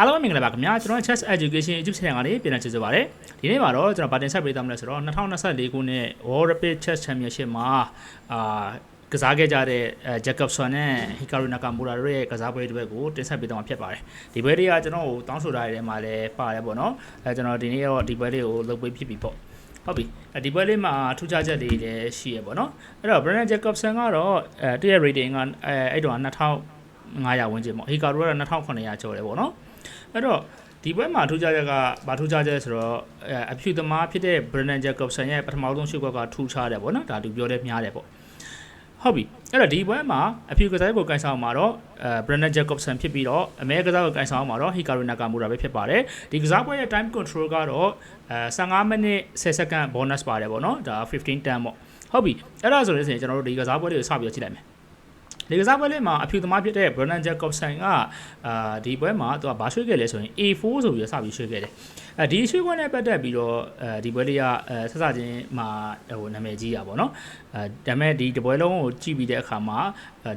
အားလုံးပဲမင်္ဂလာပါခင်ဗျာကျွန်တော် Chess Education YouTube channel ကနေပြန်လည်ကြိုဆိုပါရစေဒီနေ့မှာတော့ကျွန်တော်ဗာတင်ဆက်ပေးသွားမလဲဆိုတော့2024ခုနှစ် World Rapid Chess Championship မှာအာကစားခဲ့ကြတဲ့ Jacobson နဲ့ Hikaru Nakamura တို့ရဲ့ကစားပွဲတွေကိုတင်ဆက်ပေးသွားမှာဖြစ်ပါတယ်ဒီပွဲတွေကကျွန်တော်ကိုတောင်းဆိုထားတဲ့နေရာမှာလည်းပါတယ်ပေါ့နော်အဲကျွန်တော်ဒီနေ့တော့ဒီပွဲလေးကိုလုပ်ပေးဖြစ်ပြီပေါ့ဟုတ်ပြီအဲဒီပွဲလေးမှာထူးခြားချက်တွေလည်းရှိရပေါ့နော်အဲ့တော့ Brandon Jacobson ကတော့အဲသူ့ရဲ့ rating ကအဲအဲ့တော့2500ဝန်းကျင်ပေါ့ Hikaru ကတော့2900ကျော်တယ်ပေါ့နော် အဲ့တော့ဒီဘက်မှာထူးခြားချက်ကဘာထူးခြားချက်ဆိုတော့အဲအဖြူသမားဖြစ်တဲ့ Brennan Jacobson ရဲ့ပထမဆုံးရှုပ်ကွက်ကထူးခြားတယ်ပေါ့နော်ဒါသူပြောတဲ့များတယ်ပေါ့ဟုတ်ပြီအဲ့တော့ဒီဘက်မှာအဖြူကစားကိုကန်ဆောင်မှာတော့အဲ Brennan Jacobson ဖြစ်ပြီးတော့အမဲကစားကိုကန်ဆောင်မှာတော့ Hikaru Nakamura ပဲဖြစ်ပါတယ်ဒီကစားပွဲရဲ့ time control ကတော့အဲ15မိနစ်10စက္ကန့် bonus ပါတယ်ပေါ့နော်ဒါ15 10ပေါ့ဟုတ်ပြီအဲ့ဒါဆိုလို့ဆိုရင်ကျွန်တော်တို့ဒီကစားပွဲလေးကိုစပြီးတော့ကြည့်လိုက်မယ် ဒီကစားပွဲလေးမှာအဖြူသမားဖြစ်တဲ့ Brennan Jacobson ကအာဒီပွဲမှာသူကဘာရွှေ့ခဲ့လဲဆိုရင် A4 ဆိုပြီးတော့စပြီးရွှေ့ခဲ့တယ်။အဲဒီရွှေ့ခွင့်နဲ့ပတ်သက်ပြီးတော့အဲဒီပွဲလေးကအဲဆက်စချင်းမှာဟိုနာမည်ကြီးอ่ะဗောနော်။အဲဒါပေမဲ့ဒီတပွဲလုံးကိုကြည့်ပြီးတဲ့အခါမှာ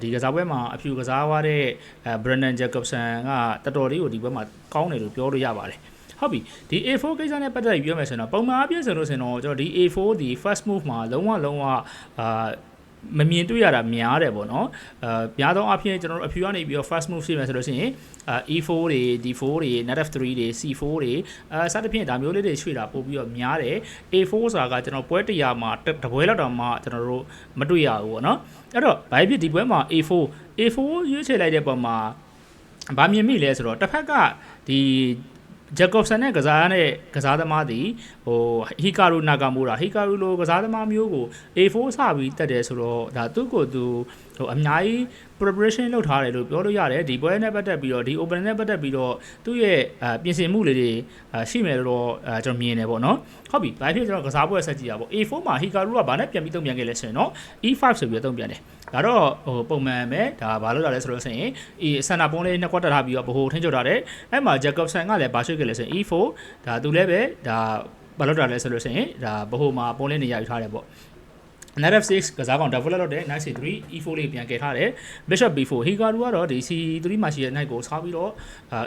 ဒီကစားပွဲမှာအဖြူကစားသွားတဲ့အဲ Brennan Jacobson ကတော်တော်လေးကိုဒီပွဲမှာကောင်းတယ်လို့ပြောလို့ရပါတယ်။ဟုတ်ပြီဒီ A4 ကိစ္စနဲ့ပတ်သက်ပြီးပြောမယ်ဆိုတော့ပုံမှန်အပြည့်ဆိုလို့ဆိုရင်တော့ကျွန်တော်ဒီ A4 ဒီ first move မှာလုံးဝလုံးဝအာ မမြင်တွေ့ရတာများတယ်ပေါ့နော်အဲများသောအားဖြင့်ကျွန်တော်တို့အဖြူကနေပြီးတော့ first move ရှိမယ်ဆိုလို့ရှိရင်အာ E4 တွေ D4 တွေ knight F3 တွေ C4 တွေအဲစသဖြင့်ဒါမျိုးလေးတွေရွှေ့တာပို့ပြီးတော့များတယ် A4 ဆိုတာကကျွန်တော်ပွဲတရာမှာတပွဲလောက်တောင်မှကျွန်တော်တို့မတွေ့ရဘူးပေါ့နော်အဲ့တော့ဘာဖြစ်ဒီပွဲမှာ A4 A4 ရွေးချယ်လိုက်တဲ့ပုံမှာဗာမြင်မိလဲဆိုတော့တစ်ဖက်ကဒီ ဂျက်ကော့ဆန်နဲ့ကစားတဲ့ကစားသမားသည်ဟိုဟီကာရူနာဂါမိုရာဟီကာရူလိုကစားသမားမျိုးကို A4 စပြီးတက်တယ်ဆိုတော့ဒါသူ့ကိုသူဟိုအများကြီး preparation လုပ်ထားတယ်လို့ပြောလို့ရတယ်ဒီပွဲနဲ့ပတ်သက်ပြီးတော့ဒီ open နဲ့ပတ်သက်ပြီးတော့သူ့ရဲ့အပြင်ဆင်မှုလေးတွေရှိမယ်လို့တော့ကျွန်တော်မြင်တယ်ပေါ့နော်ဟုတ်ပြီဘာဖြစ်ကျွန်တော်ကစားပွဲဆက်ကြည့်ရပါပေါ့ A4 မှာဟီကာရူကဘာနဲ့ပြန်ပြီးတုံ့ပြန်ခဲ့လဲဆိုရင်တော့ E5 ဆိုပြီးတုံ့ပြန်တယ် ဒါတော့ဟိုပုံမှန်ပဲဒါဘာလို့လာလဲဆိုတော့ဆိုရင်အေးစန္ဒပုံးလေးနှစ်ကွက်တက်ထားပြီးတော့ဘိုဟိုထင်းချုပ်ထားတယ်အဲ့မှာ Jacobson ကလည်းဘာရွှေ့ခဲ့လဲဆိုရင် E4 ဒါသူလည်းပဲဒါဘာလို့တာလဲဆိုလို့ရှိရင်ဒါဘိုဟိုမှာပုံးလေးနေရာယူထားတယ်ပေါ့ knight f6 ကစားကောင် develop လုပ်တဲ့ knight c3 e4 လေးပြန်ကယ်ထားတယ် bishop b4 hikaru ကတော့ဒီ c3 မှာရှိတဲ့ knight ကိုစားပြီးတော့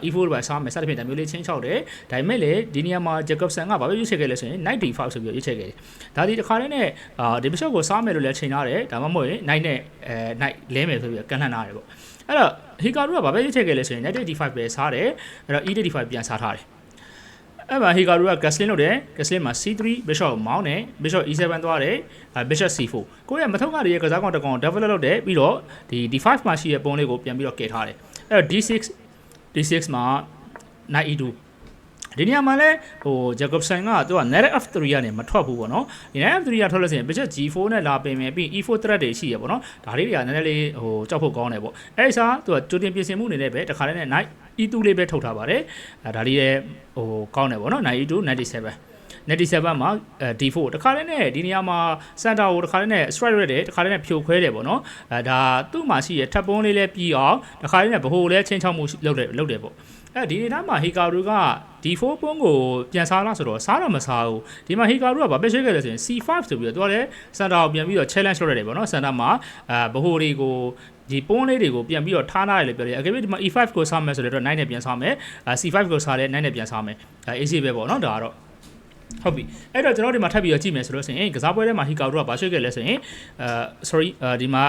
e4 ပဲစားမယ်စသဖြင့်ဒါမျိုးလေးချင်းချောက်တယ်ဒါပေမဲ့လေဒီနေရာမှာ jacobson ကဘာပဲရွေးချယ်ခဲ့လဲဆိုရင် knight d5 ဆိုပြီးရွေးချယ်ခဲ့တယ်ဒါဒီတစ်ခါလေးနဲ့အာဒီ bishop ကိုစားမယ်လို့လည်းချိန်ထားတယ်ဒါမှမဟုတ်ရင် knight နဲ့အဲ knight လဲမယ်ဆိုပြီးကန်လှန်ထားတယ်ပေါ့အဲ့တော့ hikaru ကဘာပဲရွေးချယ်ခဲ့လဲဆိုရင် knight d5 ပဲစားတယ်အဲ့တော့ e d5 ပြန်စားထားတယ် အဲ့မှာဟီကာရူကဂက်စလင်လုပ်တယ်ဂက်စလင်မှာ C3 bishop မောင်းတယ် bishop E7 သွားတယ် bishop C4 ကိုယ့်ရဲ့မထုံးကလေးရဲ့ကစားကောင်တကောင် develop လုပ်တယ်ပြီးတော့ဒီ D5 မှာရှိတဲ့ပုံလေးကိုပြန်ပြီးတော့ကယ်ထားတယ်အဲ့တော့ D6 D6 မှာ knight E2 ဒီနေရာမှာလဲဟို Jacobson ကသူက knight F3 ကနေမထွက်ဘူးပေါ့နော်ဒီ knight F3 ကထွက်လို့ဆိုရင် bishop G4 နဲ့လာပင်မယ်ပြီး E4 threat တွေရှိရပေါ့နော်ဒါလေးတွေကနည်းနည်းလေးဟိုကြောက်ဖို့ကောင်းတယ်ပေါ့အဲ့ဒီစားသူကကြိုတင်ပြင်ဆင်မှုအနေနဲ့ပဲတခါတည်းနဲ့ knight E2 လေးပဲထုတ်ထားပါတယ်အဲဒါလေးရဲ့ဟိုကောင်းတယ်ပေါ့နော် knight E2 97 97မှာ D4 တခါလေးနဲ့ဒီနေရာမှာ center ကိုတခါလေးနဲ့ strike ရက်တယ်တခါလေးနဲ့ဖြိုခွဲတယ်ပေါ့နော်အဲဒါသူ့မှာရှိရထပ်ပုံးလေးလည်းပြီးအောင်တခါလေးနဲ့ဘိုးလည်းချင်းချောက်မှုလုပ်တယ်လုပ်တယ်ပေါ့အဲဒီနေသားမှာဟီကာရူက D4 ပုံးကိုပြန်စားလားဆိုတော့စားတော့မစားဘူးဒီမှာဟီကာရူကဘာပဲရှိခဲ့လဲဆိုရင် C5 ဆိုပြီးတော့သူကလည်း center ကိုပြန်ပြီးတော့ challenge လုပ်ရတယ်ပေါ့နော် center မှာအဲဘိုးတွေကို ဒီပုံးလေးတွေကိုပြန်ပြီးတော့ထားထားရတယ်လို့ပြောတယ်အကယ်၍ဒီမှာ E5 ကိုစားမယ်ဆိုတော့9နဲ့ပြန်စားမယ် C5 ကိုစားလဲ9နဲ့ပြန်စားမယ်အဲ AC ပဲပေါ့နော်ဒါကတော့ ဟုတ်ပြီအဲ့တော့ကျွန်တော်ဒီမှာထပ်ပြီးတော့ကြည့်မယ်ဆိုလို့ဆိုရင်ကစားပွဲထဲမှာဟီကာရူကဘာရွှေ့ခဲ့လဲဆိုရင်အဲ sorry ဒီမှာ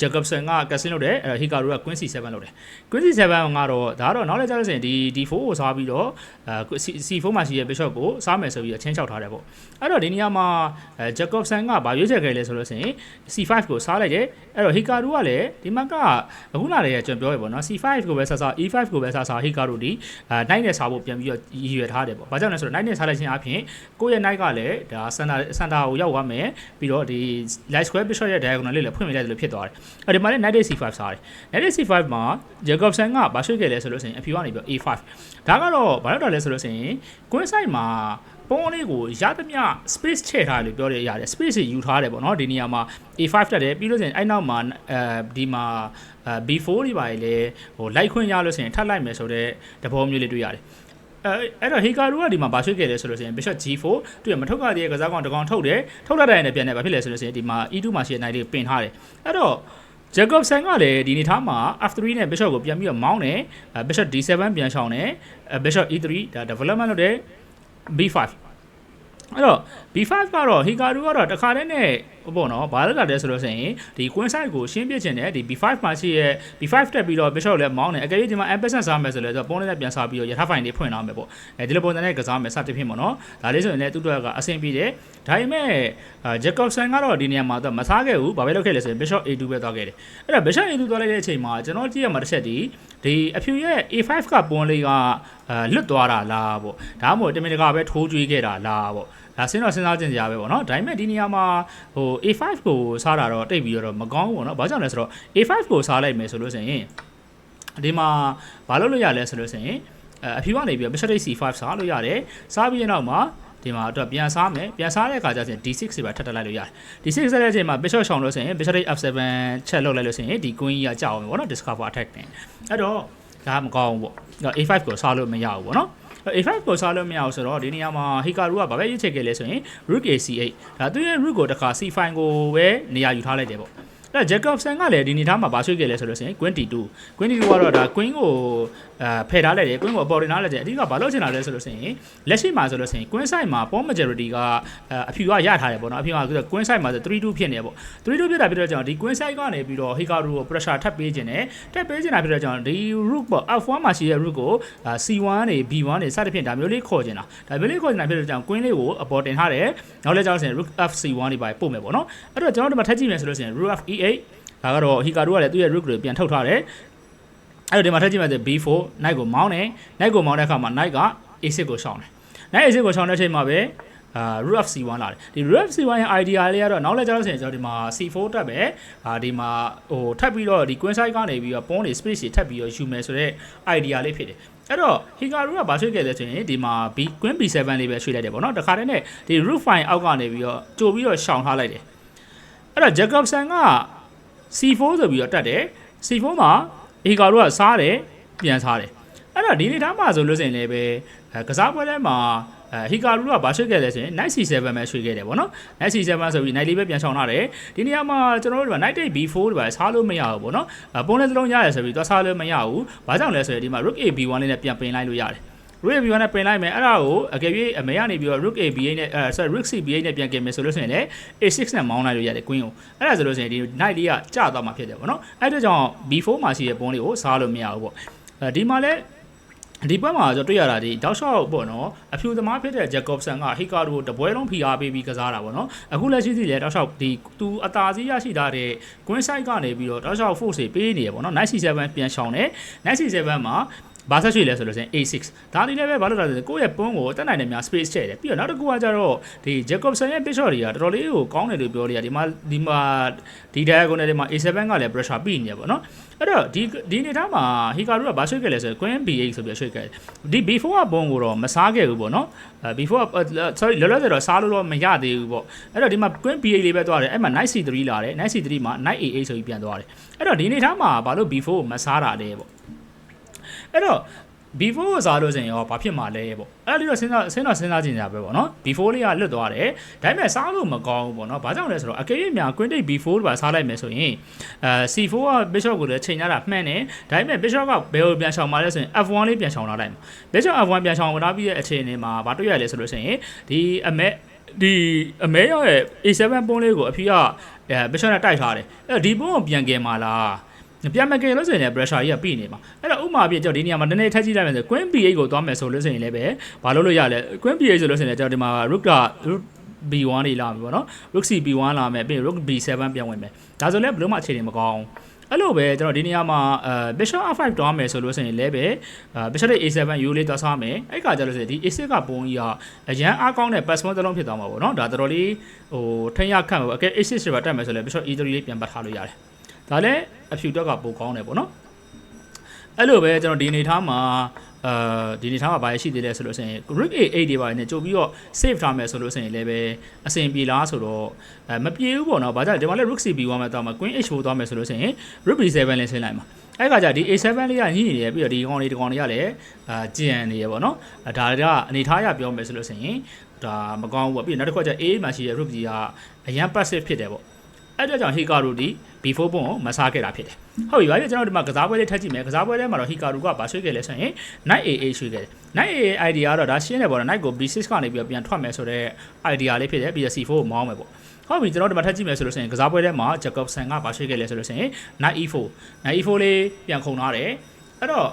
Jacobson ကကက်ဆင်လုပ်တယ်အဲဟီကာရူက Queen C7 လုပ်တယ် Queen C7 ကတော့ဒါကတော့နောက်လည်းကြားလို့ဆိုရင်ဒီ D4 ကိုစားပြီးတော့အဲ C4 မှာရှိတဲ့ Bishop ကိုစားမယ်ဆိုပြီးတော့ချင်းချောက်ထားတယ်ပေါ့အဲ့တော့ဒီနေရာမှာအဲ Jacobson ကဘာရွေးချယ်ခဲ့လဲဆိုလို့ဆိုရင် C5 ကိုစားလိုက်တယ်အဲ့တော့ဟီကာရူကလည်းဒီမှာကအခုလာတဲ့ကျွန်တော်ပြောရပေါ့နော် C5 ကိုပဲစားစား E5 ကိုပဲစားစားဟီကာရူဒီအဲနိုင်နဲ့စားဖို့ပြန်ပြီးတော့ရည်ရွယ်ထားတယ်ပေါ့ဘာကြောင့်လဲဆိုတော့နိုင်နဲ့စားလိုက်ခြင်းအပြင်ကိုယ့်ရဲ့ knight ကလည်းဒါစန်တာစန်တာကိုရောက်သွားမယ်ပြီးတော့ဒီ light square bishop ရဲ့ diagonal လေးလည်းဖွင့်မိလိုက်တယ်လို့ဖြစ်သွားတယ်အဲဒီမှာလည်း knight c5 စားတယ် knight c5 မှာ Jacobson ကဘာရွှေ့ခဲ့လဲဆိုလို့ဆိုရင်အဖြူကနေပြီး a5 ဒါကတော့ဘာလို့တာလဲဆိုလို့ဆိုရင် queen side မှာပုံးလေးကိုရသမျှ space ချဲ့ထားတယ်လို့ပြောရရတယ် space ယူထားတယ်ပေါ့နော်ဒီနေရာမှာ a5 တက်တယ်ပြီးလို့ဆိုရင်အဲ့နောက်မှာအဲဒီမှာ b4 တွေပါလေဟိုလိုက်ခွင့်ရလို့ဆိုရင်ထပ်လိုက်မယ်ဆိုတော့တဘောမျိုးလေးတွေ့ရတယ် အဲအဲ့တော့ဟီကာရူကဒီမှာဗာရွှေ့ခဲ့တယ်ဆိုလို့ဆိုရင် bishop g4 သူကမထုတ်ရတဲ့ကစားကောင်တကောင်ထုတ်တယ်ထုတ်လိုက်တဲ့ရင်ပြန်တယ်ဗာဖြစ်လဲဆိုလို့ဆိုရင်ဒီမှာ e2 မှာရှိတဲ့နိုင်လေးပင်ထားတယ်အဲ့တော့ Jacobson ကလည်းဒီနေထားမှာ F3 နဲ့ Bishop ကိုပြန်ပြီးတော့မောင်းတယ်အဲ Bishop D7 ပြန်ရှောင်တယ်အဲ Bishop E3 ဒါ development လုပ်တယ် B5 အဲ့တော့ B5 ကတော့ Hikaru ကတော့တခါတည်းနဲ့ဟိုပေါ့နော်ဘာလဲလာတယ်ဆိုလို့ဆိုရင်ဒီ queen side ကိုရှင်းပြချင်တယ်ဒီ B5 မှာရှိရဲ့ B5 တက်ပြီးတော့ bishop လည်းမောင်းတယ်အကယ်၍ဒီမှာ ampersand စားမယ်ဆိုလည်းဆိုတော့ပုံနဲ့ပြန်စားပြီးတော့ရထားဖိုင်တွေဖွင့်လာမယ်ပေါ့အဲဒီလိုပုံစံနဲ့ကစားမယ်စသဖြင့်ပေါ့နော်ဒါလေးဆိုရင်လည်းသူတို့ကအဆင်ပြေတယ်ဒါပေမဲ့ Jacobson ကတော့ဒီနေရာမှာတော့မစားခဲ့ဘူးဘာပဲလုပ်ခဲ့လဲဆိုရင် bishop A2 ပဲသွားခဲ့တယ်အဲ့တော့ bishop A2 သွားလိုက်တဲ့အချိန်မှာကျွန်တော်ကြည့်ရမှာတစ်ချက်ဒီဒီအဖြူရဲ့ A5 ကပွန်လေးကအဲလွတ်သွားတာလားပေါ့ဒါမှမဟုတ်တမင်တကာပဲထိုးကျွေးခဲ့တာလားပေါ့ ဒါစဉ်းတော့စဉ်းစားကြင်ကြပဲပေါ့နော်ဒါပေမဲ့ဒီနေရာမှာဟို A5 ကိုစားတာတော့တိတ်ပြီးတော့မကောင်းဘူးပေါ့နော်ဘာကြောင့်လဲဆိုတော့ A5 ကိုစားလိုက်မယ်ဆိုလို့ဆိုရင်ဒီမှာဘာလုပ်လို့ရလဲဆိုလို့ဆိုရင်အဖြူကနေပြီးတော့ Bishop C5 စားလို့ရတယ်စားပြီးတဲ့နောက်မှာဒီမှာတော့ပြန်စားမယ်ပြန်စားတဲ့အခါကျရင် D6 တွေပါထပ်တက်လိုက်လို့ရတယ် D6 ဆက်တဲ့အချိန်မှာ Bishop ရှောင်လို့ဆိုရင် Bishop F7 ချက်လုပ်လိုက်လို့ဆိုရင်ဒီ Queen ကြီးကကြောက်အောင်ပေါ့နော် Discover Attack နဲ့အဲ့တော့ဒါမကောင်းဘူးပေါ့ A5 ကိုစားလို့မရဘူးပေါ့နော် A5 ကိုစားလို့မရဘူးဆိုတော့ဒီနေရာမှာ Hikaru ကဘာပဲရွေးချယ်ခဲ့လဲဆိုရင် Rook A8 ဒါသူရဲ့ Rook ကိုတစ်ခါ C5 ကိုပဲနေရာယူထားလိုက်တယ်ပေါ့အဲ့ Jacobson ကလည်းဒီနေသားမှာဗာဆွေးခဲ့လဲဆိုလို့ဆိုရင် Queen D2 Queen D2 ကတော့ဒါ Queen ကိုအာ ဖယ်ထားလိုက်တယ် Queen ကိုအပေါ်တင်ထားလိုက်တယ်အဓိကဘာလို့ချင်တာလဲဆိုလို့ဆိုရင်လက်ရှိမှာဆိုလို့ဆိုရင် Queen side မှာ pawn majority ကအဖြူကရထားတယ်ပေါ့နော်အဖြူက Queen side မှာဆို3-2ဖြစ်နေတယ်ပေါ့3-2ဖြစ်တာဖြစ်တော့ကြောင့်ဒီ Queen side ကနေပြီးတော့ Hikaru ကို pressure ထပ်ပေးခြင်းနဲ့ထပ်ပေးခြင်းတာဖြစ်တော့ကြောင့်ဒီ Rook ပေါ့ F1 မှာရှိတဲ့ Rook ကို C1 နေ B1 နေစသဖြင့်ဒါမျိုးလေးခေါ်ခြင်းတာဒါမျိုးလေးခေါ်ခြင်းတာဖြစ်တော့ကြောင့် Queen လေးကိုအပေါ်တင်ထားတယ်နောက်လည်းကြောင့်ဆိုရင် Rook FC1 နေပါပို့မယ်ပေါ့နော်အဲ့တော့ကျွန်တော်တို့ဒီမှာထပ်ကြည့်မယ်ဆိုလို့ဆိုရင် Rook F8 ဒါကတော့ Hikaru ကလည်းသူ့ရဲ့ rook တွေပြန်ထုတ်ထားတယ် အဲ့တော့ဒီမှာထပ်ကြည့်မယ်ဆို B4 knight ကိုမောင်းတယ် knight ကိုမောင်းတဲ့အခါမှာ knight က A6 ကိုရှောင်တယ် knight A6 ကိုရှောင်တဲ့အချိန်မှာပဲအာ rook of c1 လာတယ်ဒီ rook of c1 ရဲ့ idea လေးကတော့နောက်လည်းကြားလို့ဆိုရင်ကျွန်တော်ဒီမှာ c4 တက်ပဲအာဒီမှာဟိုထပ်ပြီးတော့ဒီ queen side ကနေပြီးတော့ pawn တွေ space တွေထပ်ပြီးတော့ယူမယ်ဆိုတော့ idea လေးဖြစ်တယ်အဲ့တော့ Hikaru ကဘာဆွေးခဲ့လဲဆိုရင်ဒီမှာ B queen b7 လေးပဲဆွေးလိုက်တယ်ပေါ့နော်တခါတည်းနဲ့ဒီ rook fine အောက်ကနေပြီးတော့ကြိုပြီးတော့ရှောင်ထားလိုက်တယ်အဲ့တော့ Jacobson က C4 ဆိုပြီးတော့တက်တယ် C4 မှာ Hikaru ကစားတယ်ပြန်စားတယ်အဲ့တော့ဒီနေသားမှာဆိုလို့ဆိုရင်လည်းပဲကစားပွဲထဲမှာအဲဟီကာရူကဘာဆွေးခဲ့လဲဆိုရင် knight c7 ပဲဆွေးခဲ့တယ်ဗောနော် knight c7 ဆိုပြီး knight လေးပဲပြန်ချောင်းထားတယ်ဒီနေရာမှာကျွန်တော်တို့က knight take b4 တွေပါစားလို့မရဘူးဗောနော်ပုံလေးစလုံးရတယ်ဆိုပြီးသွားစားလို့မရဘူးဘာကြောင့်လဲဆိုရင်ဒီမှာ rook a b1 လေးနဲ့ပြန်ပင်လိုက်လို့ရတယ် rook ab1 နဲ့ပင်လိုက်မယ်အဲ့ဒါကိုအကယ်၍အမေကနေပြီးတော့ rook ab8 နဲ့အဲ sorry rook cb8 နဲ့ပြန်ကင်မယ်ဆိုလို့ဆိုရင်လည်း a6 နဲ့မောင်းလိုက်လို့ရတယ် queen ကိုအဲ့ဒါဆိုလို့ဆိုရင်ဒီ knight လေးကကျသွားမှာဖြစ်တယ်ဗောနော်အဲ့ဒါကြောင့် b4 မှာရှိတဲ့ပုံးလေးကိုစားလို့မရဘူးဗောအဲဒီမှာလည်းဒီဘက်မှာကျွန်တော်တွေ့ရတာဒီတောက်လျှောက်ပေါ့နော်အဖြူသမားဖြစ်တဲ့ Jacobson က Hikaru ကိုတပွဲလုံးဖိအားပေးပြီးကစားတာပေါ့နော်အခုလက်ရှိစီလေတောက်လျှောက်ဒီသူအသာစီးရရှိထားတဲ့ Queen side ကနေပြီးတော့တောက်လျှောက် force တွေပေးနေရပေါ့နော် Knight C7 ပြန်ရှောင်တယ် Knight C7 မှာ ဘာဆက်ရွှေ့လဲဆိုလို့ရှိရင် A6 ဒါဒီလည်းပဲဘာလို့လဲဆိုတော့ကိုယ့်ရဲ့ပုံးကိုတက်နိုင်တဲ့များ space ချဲ့တယ်ပြီးတော့နောက်တစ်ခုကကျတော့ဒီ Jacobson ရဲ့ picture တွေကတော်တော်လေးကိုကောင်းတယ်လို့ပြောလို့ရဒီမှာဒီမှာဒီ diagonal တွေမှာ A7 ကလည်း pressure ပြီးနေရပေါ့နော်အဲ့တော့ဒီဒီနေသားမှာ Hikaru ကဘာရွှေ့ခဲ့လဲဆိုတော့ Queen B8 ဆိုပြီးရွှေ့ခဲ့တယ်ဒီ B4 ကပုံးကိုတော့မစားခဲ့ဘူးပေါ့နော်အဲ B4 က sorry လောလောဆယ်တော့စားလို့တော့မရသေးဘူးပေါ့အဲ့တော့ဒီမှာ Queen B8 လေးပဲသွားတယ်အဲ့မှာ Knight C3 လာတယ် Knight C3 မှာ Knight A8 ဆိုပြီးပြန်သွားတယ်အဲ့တော့ဒီနေသားမှာဘာလို့ B4 ကိုမစားတာလဲပေါ့ အဲ့တော့ before ကိုစားလို့ဆိုရင်ရောဘာဖြစ်မှာလဲပေါ့အဲ့ဒါလေးတော့စဉ်းစားစဉ်းတော့စဉ်းစားကြည့်ကြပဲပေါ့နော် before လေးကလွတ်သွားတယ်ဒါပေမဲ့စားလို့မကောင်းဘူးပေါ့နော်ဘာကြောင့်လဲဆိုတော့အကယ်၍များ queen take before ပါစားလိုက်မယ်ဆိုရင်အဲ c4 က bishop ကိုလည်းချိန်ရတာမှန်တယ်ဒါပေမဲ့ bishop ကဘယ်ကိုပြန်ရှောင်มาလဲဆိုရင် f1 လေးပြန်ရှောင်လာလိုက်မှာ bishop f1 ပြန်ရှောင်လာပြီးတဲ့အခြေအနေမှာဘာတွေ့ရလဲဆိုလို့ဆိုရင်ဒီအမဲဒီအမဲရောရဲ့ A7 ပုံးလေးကိုအဖေကအဲ bishop နဲ့တိုက်ထားတယ်အဲ့တော့ဒီပုံးကိုပြန်ကင်มาလား ပြန်မကယ်လို့ဆိုရင်လည်း pressure ကြီးကပြီးနေမှာအဲ့တော့ဥမာပြကျွန်တော်ဒီနေရာမှာနည်းနည်းထပ်ကြည့်လိုက်မယ်ဆို queen b8 ကိုသွားမယ်ဆိုလို့ဆိုရင်လည်းပဲဘာလို့လို့ရလဲ queen b8 ဆိုလို့ဆိုရင်လည်းကျွန်တော်ဒီမှာ rook က rook b1 နေလာပြီပေါ့နော် rook c b1 လာမယ်ပြီး rook b7 ပြန်ဝင်မယ်ဒါဆိုလည်းဘယ်လို့မှအခြေအနေမကောင်းအဲ့လိုပဲကျွန်တော်ဒီနေရာမှာအဲ bishop f5 တွားမယ်ဆိုလို့ဆိုရင်လည်းပဲအဲ bishop a7 ယူလေးသွားစားမယ်အဲ့ခါကျလို့ဆိုရင်ဒီ a6 ကပုံကြီးကအရန်အားကောင်းတဲ့ pass တစ်လုံးဖြစ်သွားမှာပေါ့နော်ဒါတော်တော်လေးဟိုထိရခန့်ပေါ့အကဲ a6 တွေပါတက်မယ်ဆိုလည်း bishop e3 လေးပြန်ပတ်ထားလို့ရတယ် ဒါလည်းအဖြူတော့ကပိုကောင်းတယ်ပေါ့နော်အဲ့လိုပဲကျွန်တော်ဒီအနေထားမှာအဲဒီအနေထားမှာဘာရရှိသေးလဲဆိုလို့ဆိုရင် rook a8 တွေပါနေကြိုပြီးတော့ save ထားမယ်ဆိုလို့ဆိုရင်လည်းပဲအဆင်ပြေလားဆိုတော့အဲမပြေဘူးပေါ့နော်ဘာကြောင့်ဒီမှာလည်း rook cb1 မှာတော့မှာ queen h4 သွားမယ်ဆိုလို့ဆိုရင် rook b7 လေးဆင်းလိုက်မှာအဲ့ခါကျဒီ A7 လေးကညှိနေတယ်ပြီးတော့ဒီကောင်လေးဒီကောင်လေးကလည်းအာကြံနေရပေါ့နော်ဒါကအနေထားရပြောမယ်ဆိုလို့ဆိုရင်ဒါမကောင်းဘူးပေါ့ပြီးတော့နောက်တစ်ခါကျ A မှာရှိတဲ့ rook ကြီးကအရန် passive ဖြစ်တယ်ပေါ့ အဲ့ဒါကြောင့်ဟီကာရူဒီ before ဘုံကိုမစားခဲ့တာဖြစ်တယ်ဟုတ်ပြီဗျာကျွန်တော်ဒီမှာကစားပွဲလေးထပ်ကြည့်မယ်ကစားပွဲထဲမှာတော့ဟီကာရူကဘာရွှေ့ခဲ့လဲဆိုရင် knight aa ရွှေ့ခဲ့တယ် knight aa idea ကတော့ဒါရှင်းတယ်ပေါ့နော် knight ကို b6 ကနေပြီးတော့ပြန်ထွက်မယ်ဆိုတော့ idea လေးဖြစ်တယ်ပြီးတော့ c4 ကိုမောင်းမယ်ပေါ့ဟုတ်ပြီကျွန်တော်ဒီမှာထပ်ကြည့်မယ်ဆိုလို့ရှိရင်ကစားပွဲထဲမှာ Jacobson ကဘာရွှေ့ခဲ့လဲဆိုလို့ရှိရင် knight e4 knight e4 လေးပြန်ခုံထားတယ်အဲ့တော့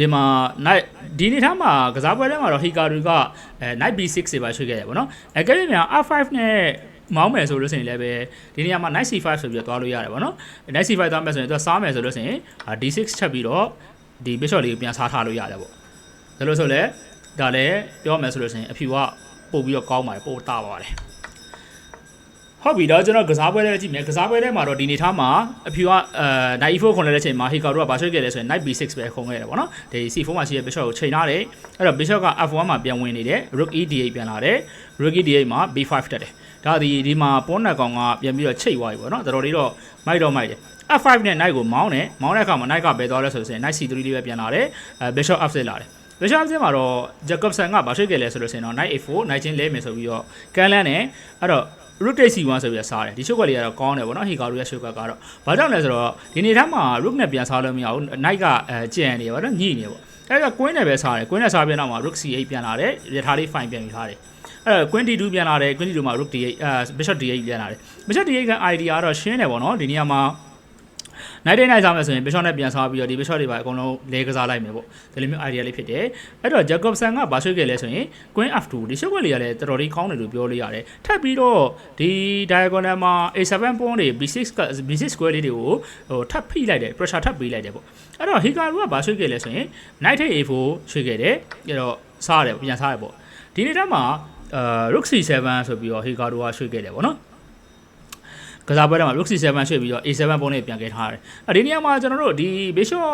ဒီမှာ night ဒီနေ့ထားမှာကစားပွဲထဲမှာတော့ Hikaru ကအဲ night b6 တွေပါရွှေ့ခဲ့တယ်ပေါ့နော်အဲကဲပြန် r5 နဲ့ မောင်းမယ်ဆိုလို့ရှိရင်လည်းပဲဒီနေရာမှာ night c5 ဆိုပြီးတော့သွားလို့ရတယ်ပေါ့နော် night c5 သွားမယ်ဆိုရင်သူစားမယ်ဆိုလို့ရှိရင် d6 ချက်ပြီးတော့ဒီ bishop လေးကိုပြန်စားထားလို့ရတယ်ပေါ့ဒါလို့ဆိုလဲဒါလည်းပြောမယ်ဆိုလို့ရှိရင်အဖြူကပို့ပြီးတော့ကောင်းပါတယ်ပို့တာပါတယ်ဟုတ်ပြီတော့ကျွန်တော်ကစားပွဲလေးကြည့်မယ်ကစားပွဲထဲမှာတော့ဒီနေထားမှာအဖြူကအဲ knight e4 ခုံလိုက်တဲ့အချိန်မှာ hikaru ကဘာဆွဲခဲ့လဲဆိုရင် knight b6 ပဲခုံခဲ့တယ်ပေါ့နော်ဒီ c4 မှာရှိတဲ့ bishop ကိုချိန်ထားတယ်အဲ့တော့ bishop က f1 မှာပြန်ဝင်နေတယ် rook e d8 ပြန်လာတယ် rook e d8 မှာ b5 တက်တယ် ဒါဒီဒီမှာပေါ်နက်ကောင်ကပြန်ပြီးတော့ချိတ်သွားပြီပေါ့နော်တော်တော်လေးတော့မိုက်တော့မိုက်တယ် f5 နဲ့ knight ကိုမောင်းတယ်မောင်းတဲ့အခါမှာ knight ကဘယ်သွားလဲဆိုလို့ရှိရင် knight c3 လေးပဲပြန်လာတယ်အဲ bishop f6 လာတယ် bishop f6 မှာတော့ jacobson ကဘာဆွဲခဲ့လဲဆိုလို့ရှိရင်တော့ knight a4 knight ချင်းလဲမယ်ဆိုပြီးတော့ကန်လန်းတယ်အဲ့တော့ rook take c1 ဆိုပြီးတော့စားတယ်ဒီရှုပ်ကလေးကတော့ကောင်းတယ်ဗောနော်ဟီကာရူရဲ့ရှုပ်ကကတော့ဘာကြောင့်လဲဆိုတော့ဒီနေထားမှာ rook နဲ့ပြန်စားလို့မရဘူး knight ကအဲကျန်နေဗောနော်ညှိနေဗောအဲ့တော့ queen နဲ့ပဲစားတယ် queen နဲ့စားပြီးတော့မှ rook c8 ပြန်လာတယ်ရထားလေး fine ပြန်ယူထားတယ် အဲ့တော့ queen d2 ပြန်လာတယ် queen d2 မှာ rook d8 အဲ bishop d8 ပြန်လာတယ် bishop d8 က idea ကတော့ရှင်းတယ်ဗောနော်ဒီနေရာမှာ night day night စားမယ်ဆိုရင် bishop နဲ့ပြန်စားပြီးတော့ဒီ bishop တွေပါအကုန်လုံးလဲကစားလိုက်မယ်ပေါ့ဒီလိုမျိုး idea လေးဖြစ်တယ်အဲ့တော့ Jacobson ကဘာဆွဲခဲ့လဲဆိုရင် queen f2 ဒီရှုပ်ွက်လေးကလည်းတော်တော်လေးကောင်းတယ်လို့ပြောလို့ရတယ်ထပ်ပြီးတော့ဒီ diagonal မှာ a7 pawn တွေ b6 က b6 square လေးတွေကိုဟိုထပ်ဖိလိုက်တယ် pressure ထပ်ပေးလိုက်တယ်ပေါ့အဲ့တော့ Hikaru ကဘာဆွဲခဲ့လဲဆိုရင် knight take a4 ဆွဲခဲ့တယ်အဲ့တော့စားတယ်ပြန်စားတယ်ပေါ့ဒီနေ့တက်မှာ အာ rook c7 ဆိုပြီးတော့ Hikaru ကဆွဲခဲ့တယ်ပေါ့နော်ကစားပွဲထဲမှာ rook c7 ရွှေ့ပြီးတော့ a7 ပုံနဲ့ပြန်ကဲထားတယ်။အဲဒီနေရာမှာကျွန်တော်တို့ဒီ bishop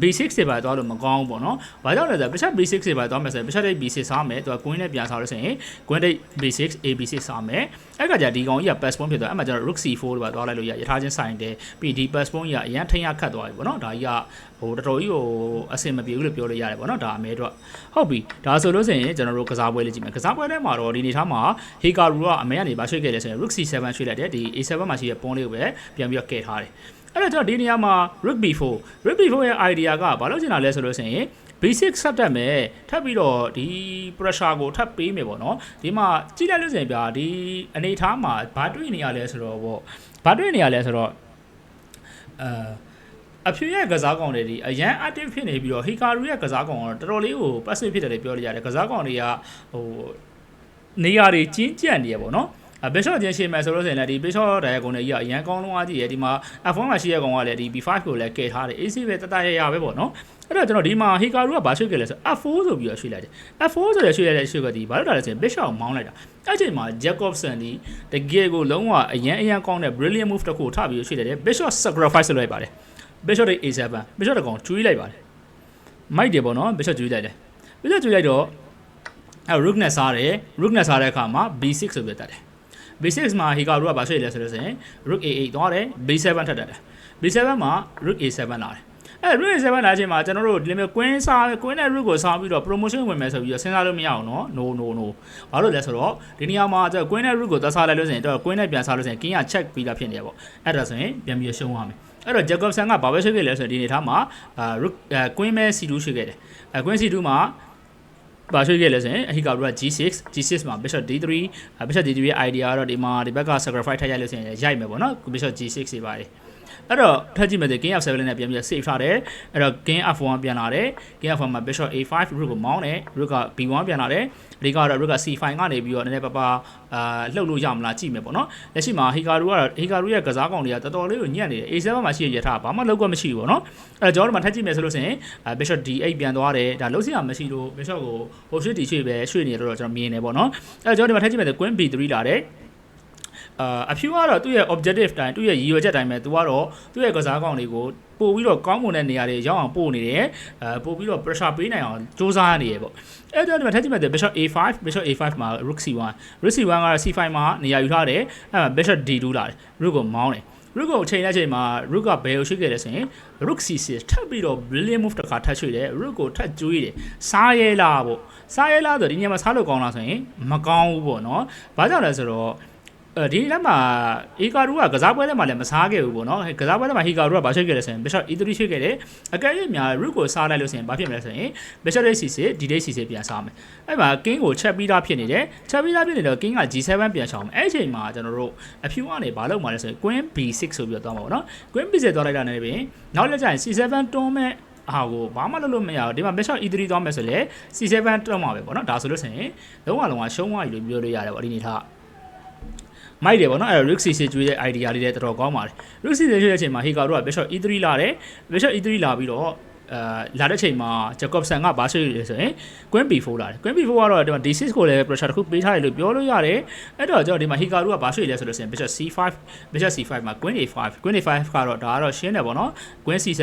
b6 တွေပါသွားလို့မကောင်းဘူးပေါ့နော်။ဘာကြောင့်လဲဆိုတော့ bishop b6 တွေပါသွားမယ်ဆိုရင် bishop ဒိတ် b6 စားမယ်။သူက queen နဲ့ပြန်စားလို့ဆိုရင် queen ဒိတ် b6 ab6 စားမယ်။အဲ့ကကြဒီကောင်ကြီးက pass pawn ဖြစ်သွားအဲ့မှာကျွန်တော် rook c4 တွေပါသွားလိုက်လို့ရရထားချင်းဆိုင်တယ်။ပြီးဒီ pass pawn ကြီးကအရန်ထိန်ရခတ်သွားပြီပေါ့နော်။ဒါကြီးကဟိုတော်တော်ကြီးဟိုအဆင်မပြေဘူးလို့ပြောလို့ရတယ်ပေါ့နော်။ဒါအမဲတော့ဟုတ်ပြီ။ဒါဆိုလို့ဆိုရင်ကျွန်တော်တို့ကစားပွဲလေးကြည့်မယ်။ကစားပွဲထဲမှာတော့ဒီနေထားမှာ Hikaru ကအမဲကနေပါရွှေ့ခဲ့တယ်ဆိုရင် rook c7 ရွှေ့လိုက်တယ်။ဒီ a7 မှာရှိတဲ့ pawn လေးကိုပဲပြန်ပြီးတော့ကဲထားတယ်။ အဲ့တော့ကျွန်တော်ဒီနေရာမှာ rook b4 rook b4 ရဲ့ idea ကဘာလို့ကျင်တာလဲဆိုလို့ဆိုရင် basic ဆက်တက်မယ်ထပ်ပြီးတော့ဒီ pressure ကိုထပ်ပေးမယ်ပေါ့နော်ဒီမှာကြည့်လိုက်လို့ဆိုရင်ဗျာဒီအနေထားမှာဘာတွေ့နေရလဲဆိုတော့ပေါ့ဘာတွေ့နေရလဲဆိုတော့အာအဖြူရဲ့ကစားကောင်တွေဒီအရန် active ဖြစ်နေပြီးတော့ Hikaru ရဲ့ကစားကောင်ကတော့တော်တော်လေးကို passive ဖြစ်တယ်လို့ပြောလို့ရတယ်ကစားကောင်တွေကဟိုနေရာတွေကျင်းကျန်နေရပေါ့နော် အဘစ်ရှော့ချင်းရှေ့မယ်ဆိုလို့ဆိုရင်လည်းဒီဘစ်ရှော့ဒိုင်ယာဂွန်တွေကြီးကအရန်ကောင်းလုံးအားကြီးရယ်ဒီမှာ F1 မှာရှိရကောင်ကလည်းဒီ B5 ကိုလည်းကယ်ထားတယ် AC ပဲတတရရပဲပေါ့နော်အဲ့တော့ကျွန်တော်ဒီမှာ Hikaru ကဘာရွှေ့ခဲ့လဲဆို F4 ဆိုပြီးတော့ရွှေ့လိုက်တယ် F4 ဆိုရရွှေ့ရတဲ့ရွှေ့ကဒီဘာလို့တာလဲဆိုရင် bishop ကိုမောင်းလိုက်တာအဲ့ချိန်မှာ Jacobson ဒီတကယ်ကိုလုံးဝအရန်အရန်ကောင်းတဲ့ brilliant move တစ်ခုထပြီးရွှေ့လိုက်တယ် bishop sacrifice လုပ်လိုက်ပါတယ် bishop တွေ A7 bishop တကောင်ကျွေးလိုက်ပါတယ်မိုက်တယ်ပေါ့နော် bishop ကျွေးလိုက်တယ် bishop ကျွေးလိုက်တော့အဲ့ rook နဲ့စားတယ် rook နဲ့စားတဲ့အခါမှာ b6 ဆိုပြီးတတ်တယ် b6 မှာ Hikaru ကဘာဆွဲလဲဆိုလို့ဆိုရင် rook a8 သွားတယ် b7 ထပ်တက်တယ် b7 မှာ rook a7 လာတယ်အဲ rook a7 လာချိန်မှာကျွန်တော်တို့ဒီလိုမျိုး queen စား queen နဲ့ rook ကိုစားပြီးတော့ promotion ဝင်မယ်ဆိုပြီးတော့စဉ်းစားလို့မရအောင်နော် no no no ဘာလို့လဲဆိုတော့ဒီနေရာမှာကျွန်တော် queen နဲ့ rook ကိုသွားစားလိုက်လို့ဆိုရင်တော့ queen နဲ့ပြန်စားလို့ဆိုရင် king က check ပြီးတာဖြစ်နေရပေါ့အဲ့ဒါဆိုရင်ပြန်ပြီးရှုံးသွားမယ်အဲ့တော့ Jacobson ကဘာပဲဆွဲခဲ့လဲဆိုတော့ဒီနေထားမှာအာ rook queen ပဲ c2 ဆွဲခဲ့တယ်အဲ queen c2 မှာ ဘာရွှေ့ခဲ့လဲဆိုရင်အဟိကဘရ G6 G6 မှာ bishop D3 bishop D3 ရဲ့ idea ကတော့ဒီမှာဒီဘက်က sacrifice ထည့်ရိုက်လို့ဆိုရင်ရိုက်မယ်ပေါ့နော် bishop G6 တွေပါတယ်အဲ့တော့ထပ်ကြည့်မယ်ဆို king f7 နဲ့ပြန်ပြီး save ထားတယ်အဲ့တော့ king f1 ပြန်လာတယ် king f1 မှာ bishop a5 rook ကိုမောင်းတယ် rook က b1 ပြန်လာတယ် အဓိကတော့ rook က c5 ကနေပြီးတော့နည်းနည်းပါးပါအာလှုပ်လို့ရမလားကြည့်မယ်ပေါ့နော်လက်ရှိမှာ hikaru ကတော့ hikaru ရဲ့ကစားကောင်တွေကတော်တော်လေးကိုညံ့နေတယ် a7 မှာရှိရရထားဘာမှလောက်ကွက်မရှိဘူးပေါ့နော်အဲ့တော့ကျွန်တော်တို့မှာထပ်ကြည့်မယ်ဆိုလို့ဆိုရင် bishop d8 ပြန်သွားတယ်ဒါလုံးစရာမရှိလို့ bishop ကိုဟိုရွှေ့တီရွှေ့ပဲရွှေ့နေတော့ကျွန်တော်မြင်နေပေါ့နော်အဲ့တော့ကျွန်တော်ဒီမှာထပ်ကြည့်မယ်ဆို queen b3 လာတယ် အာအဖြူကတော့သူ့ရဲ့ objective တိုင်းသူ့ရဲ့ရည်ရွယ်ချက်တိုင်းပဲသူကတော့သူ့ရဲ့ကစားကောင်တွေကိုပို့ပြီးတော့ကောင်းမွန်တဲ့နေရာတွေရောက်အောင်ပို့နေတယ်အဲပို့ပြီးတော့ pressure ပေးနိုင်အောင်စူးစမ်းနေရပေါ့အဲ့တော့ဒီမှာထပ်ကြည့်မယ် bishop a5 bishop a5 မှာ rook c1 rook c1 ကတော့ c5 မှာနေရာယူထားတယ်အဲမှာ bishop d2 လာတယ် rook ကိုမောင်းတယ် rook ကိုချိန်တဲ့အချိန်မှာ rook ကဘယ်ကိုရွှေ့ခဲ့လဲဆိုရင် rook c6 ထပ်ပြီးတော့ brilliant move တစ်ခါထပ်ရွှေ့တယ် rook ကိုထပ်ကျွေးတယ်စားရဲလားပေါ့စားရဲလားဆိုဒီနေရာမှာစားလို့ကောင်းလားဆိုရင်မကောင်းဘူးပေါ့နော်ဘာကြောင့်လဲဆိုတော့ အဲဒီလက်မှာအေကာရူကကစားပွဲထဲမှာလည်းမစားခဲ့ဘူးပေါ့နော်ကစားပွဲထဲမှာဟီကာရူကဘာရှိခဲ့လဲဆိုရင် Bishop E3 ရှိခဲ့တယ်အကယ်၍များ rook ကိုစားလိုက်လို့ဆိုရင်ဘာဖြစ်မလဲဆိုရင် Bishop C6 D8 C6 ပြန်စားမယ်အဲ့မှာ king ကိုချက်ပြီးသားဖြစ်နေတယ်ချက်ပြီးသားဖြစ်နေတော့ king က G7 ပြန်ချောင်းမယ်အဲ့အချိန်မှာကျွန်တော်တို့အဖြူကနေဘာလုပ်မှာလဲဆိုရင် queen B6 ဆိုပြီးတော့သွားမှာပေါ့နော် queen B6 သွားလိုက်တာနဲ့ပြင်နောက်လက်ကျရင် C7 တွန်းမဲ့အာကိုဘာမှလုပ်လို့မရဘူးဒီမှာ bishop e3 သွားမယ်ဆိုလေ c7 တွန်းမှာပဲပေါ့နော်ဒါဆိုလို့ဆိုရင်လုံးဝလုံးဝရှုံးသွားပြီလို့ပြောလို့ရတယ်ပေါ့ဒီနေ့ထား မိုက်တယ်ပေါ့နော်အဲ့တော့ Rick CC ကျွေးတဲ့ idea လေးလည်းတော်တော်ကောင်းပါတယ် Rick CC ကျွေးတဲ့အချိန်မှာ Hika တို့က Bishop E3 လာတယ် Bishop E3 လာပြီးတော့အဲလာတဲ့ချိန်မှာ Jacobson ကဘာဆွေးလဲဆိုရင် Queen B4 လာတယ် Queen B4 ကတော့ဒီမှာ D6 ကိုလည်း pressure တစ်ခုပေးထားတယ်လို့ပြောလို့ရတယ်အဲ့တော့ကျွန်တော်ဒီမှာ Hika တို့ကဘာဆွေးလဲဆိုလို့ဆိုရင် Bishop C5 Bishop C5 မှာ Queen A5 Queen A5 ကတော့ဒါကတော့ရှင်းတယ်ပေါ့နော် Queen C7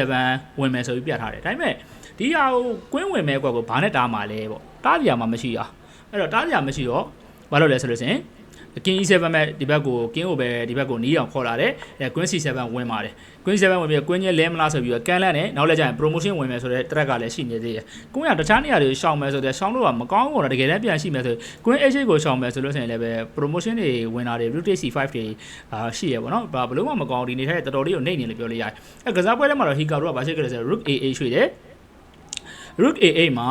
ဝင်မယ်ဆိုပြီးပြထားတယ်ဒါပေမဲ့ဒီဟာကို Queen ဝင်မယ်ကွက်ကိုဘာနဲ့တားမှာလဲပေါ့တားပြရမှာမရှိတာအဲ့တော့တားပြရမရှိတော့ဘာလို့လဲဆိုလို့ဆိုရင် King E7 မဲ့ဒီဘက်ကို King ကိုပဲဒီဘက်ကိုနီးအောင်ခေါ်လာတယ်အဲ Queen C7 ဝင်ပါတယ် Queen C7 ဝင်ပြီး Queen ရဲ့လဲမလားဆိုပြီးတော့ကန်လန့်နဲ့နောက်လည်းကျရင် promotion ဝင်မယ်ဆိုတဲ့ track ကလည်းရှိနေသေးတယ်။ Queen ကတခြားနေရာတွေရှောင်မယ်ဆိုတဲ့ရှောင်လို့ကမကောင်းဘူးတော့တကယ်တမ်းပြန်ရှိမယ်ဆို Queen H8 ကိုရှောင်မယ်ဆိုလို့ဆိုရင်လည်းပဲ promotion တွေဝင်တာတွေ Root C5 တွေအာရှိရပါတော့။ဘာဘလို့မှမကောင်းဒီနေ့ထဲတော်တော်လေးကိုနှိမ့်နေလို့ပြောလို့ရတယ်။အဲကစားပွဲထဲမှာတော့ Hikaru ကဘာရှိခဲ့လဲဆိုတော့ Rook A8 ရွှေ့တယ်။ Rook A8 မှာ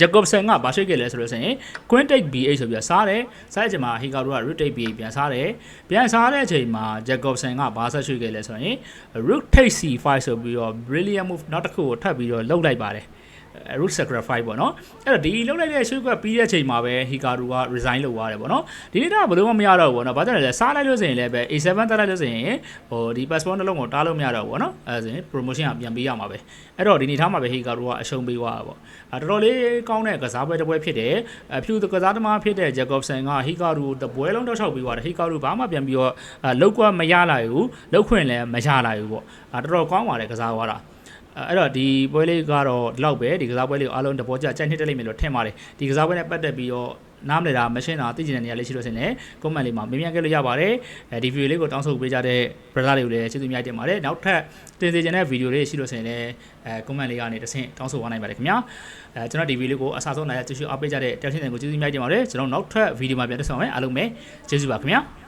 Jacobson ကဘာရှိခဲ့လဲဆိုလို့ဆိုရင် Queen take B8 ဆိုပြီးစားတယ်စားတဲ့အချိန်မှာ Hikaru က Rook take B8 ပြန်စားတယ်ပြန်စားတဲ့အချိန်မှာ Jacobson ကဘာဆက်ရွှေ့ခဲ့လဲဆိုရင် Rook take C5 ဆိုပြီးတော့ brilliant move နောက်တစ်ခုကိုထပ်ပြီးတော့လှုပ်လိုက်ပါတယ် root sacrifice ပေါ့နော်အဲ့တော့ဒီလှုပ်လိုက်တဲ့ရွှေ့ကွက်ပြီးတဲ့အချိန်မှာပဲ Hikaru က resign လုပ်သွားတယ်ပေါ့နော်ဒီနေ့တော့ဘယ်လိုမှမရတော့ဘူးပေါ့နော်ဘာကြောင့်လဲစားလိုက်လို့ဆိုရင်လည်းပဲ A7 တက်လိုက်လို့ဆိုရင်ဟိုဒီ passport နှလုံးကိုတားလို့မရတော့ဘူးပေါ့နော်အဲ့ဒါဆိုရင် promotion ကပြန်ပေးရမှာပဲအဲ့တော့ဒီနေ့ထားမှာပဲ Hikaru ကအရှုံးပေးသွားတာပေါ့အဲတော်တော်လေးကောင်းတဲ့ကစားပွဲတစ်ပွဲဖြစ်တယ်အဖြူကစားသမားဖြစ်တဲ့ Jacobson က Hikaru တပွဲလုံးတော့ထောက်ပေးသွားတယ် Hikaru ဘာမှပြန်ပြီးတော့လောက်ကွက်မရလိုက်ဘူးလောက်ခွင့်လည်းမရလိုက်ဘူးပေါ့အဲတော်တော်ကောင်းပါတယ်ကစားသွားတာ အဲ့တော့ဒီပွဲလေးကတော့ဒီလောက်ပဲဒီကစားပွဲလေးကိုအားလုံးတဘောကြကြိုက်နှစ်တက်လိမ့်မယ်လို့ထင်ပါတယ်ဒီကစားပွဲနဲ့ပတ်သက်ပြီးတော့နားမလည်တာမရှင်းတာသိကျင်တဲ့နေရာလေးရှိလို့ရှင်လည်း comment လေးမှာမေးမြန်းခဲ့လို့ရပါတယ်အဲဒီ video လေးကိုတောင်းဆိုပေးကြတဲ့ brother တွေကိုလည်းကျေးဇူးများတင်ပါတယ်နောက်ထပ်တင်စေချင်တဲ့ video လေးရှိလို့ရှင်လည်းအဲ comment လေးကနေတစ်ဆင့်တောင်းဆိုသွားနိုင်ပါတယ်ခင်ဗျာအဲကျွန်တော်ဒီ video လေးကိုအစားဆုံးနိုင်ရကြည့်ရှုအားပေးကြတဲ့တက်ရှင်တွေကိုကျေးဇူးများတင်ပါတယ်ကျွန်တော်နောက်ထပ် video မှာပြန်တွေ့ဆုံမယ်အားလုံးပဲကျေးဇူးပါခင်ဗျာ